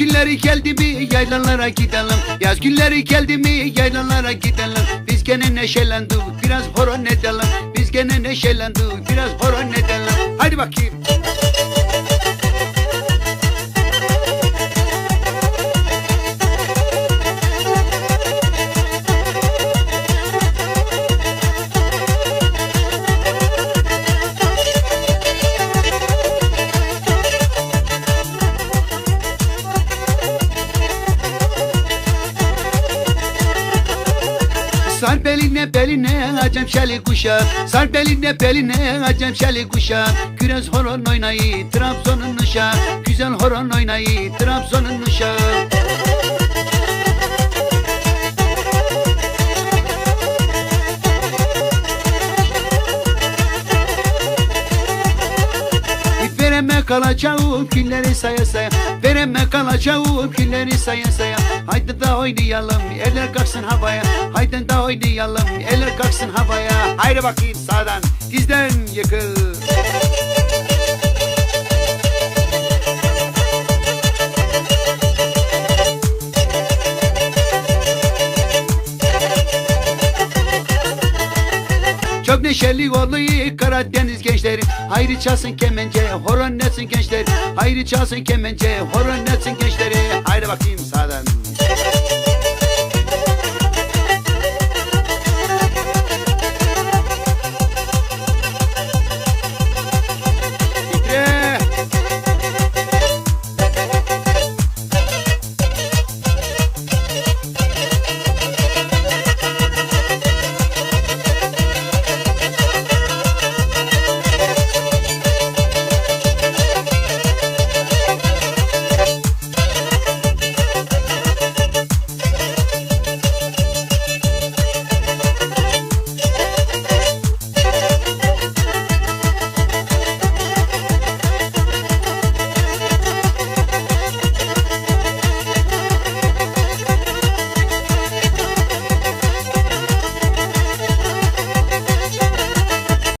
günleri geldi mi yaylalara gidelim. Yaz günleri geldi mi yaylalara gidelim. Biz gene neşelendik biraz horon edelim. Biz gene neşelendik biraz horon edelim. Hadi bakayım Sar beline beline acem şeli kuşa. Sar beline beline acem şeli kuşa. Güraz horon oynayı Trabzon'un uşağı. Güzel horon oynayı Trabzon'un uşağı Vereme kalacağım günleri saya saya. Vereme kalacağım günleri saya saya. Haydi da oynayalım eller kalksın havaya. Haydi da oynayalım eller kalksın havaya. Haydi bakayım sağdan dizden yıkıl Çok neşeli oluyor Karadeniz gençleri. Hayri çalsın kemence horon netsin gençler. Hayri çalsın kemence horon netsin gençleri. Haydi bakayım sağdan